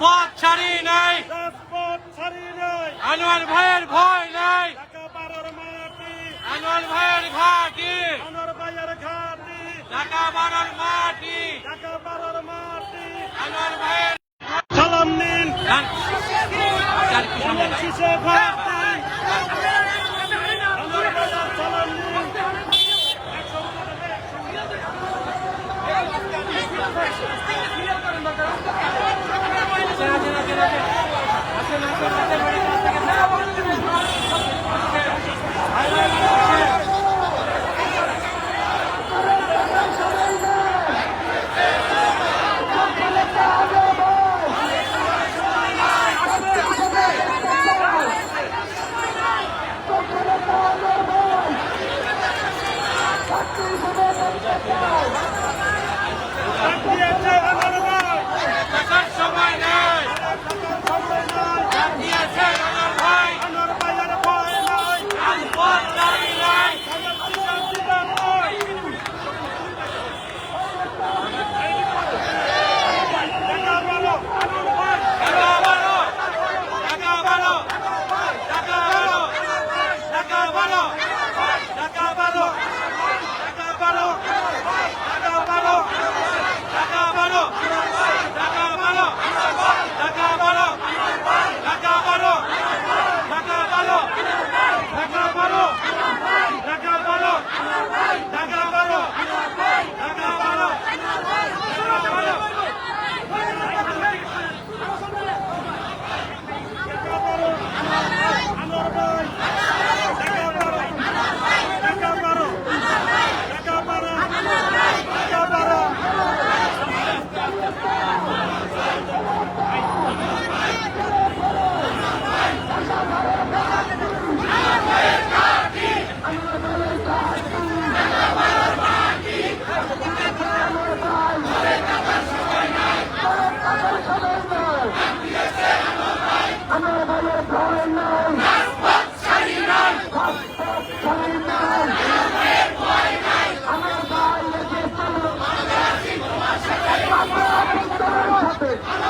পথ ছাড়ি নাই। নাই। আনোয়ার ভাইয়ের ভয় নাই। আনোয়ার ভাইয়ের ঘাটি। ভাইয়ের ঘাটি। ঢাকা পাড়ার মাটি। ঢাকা মাটি। আনোয়ার ভাইয়ের সালাম নিন। থাকবে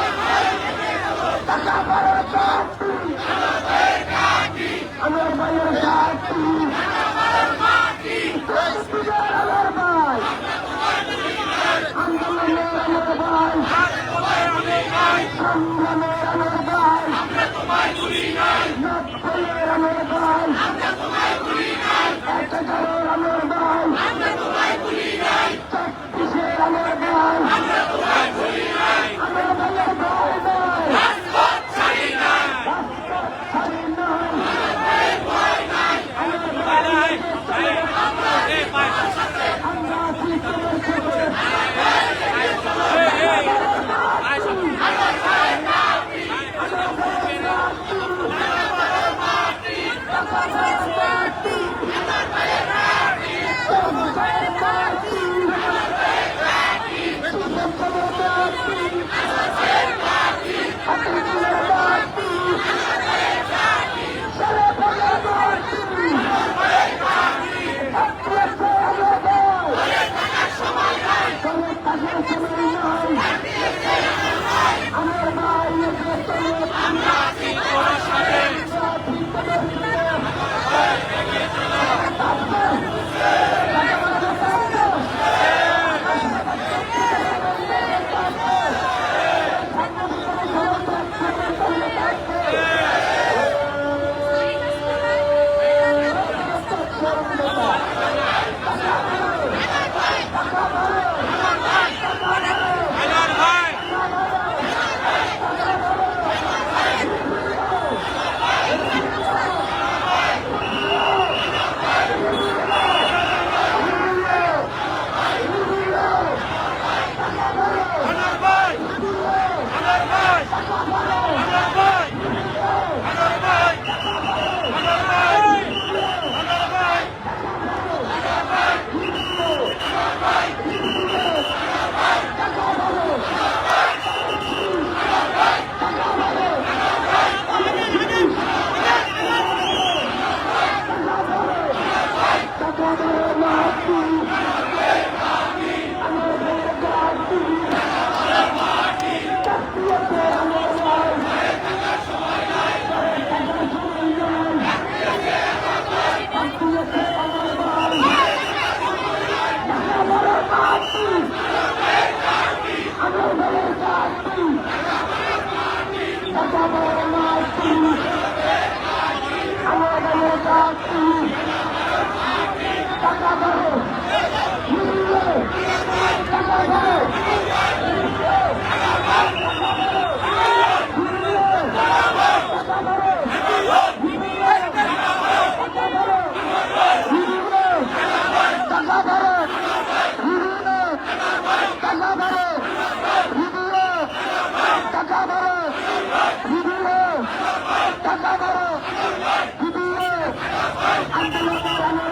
আন্দোলন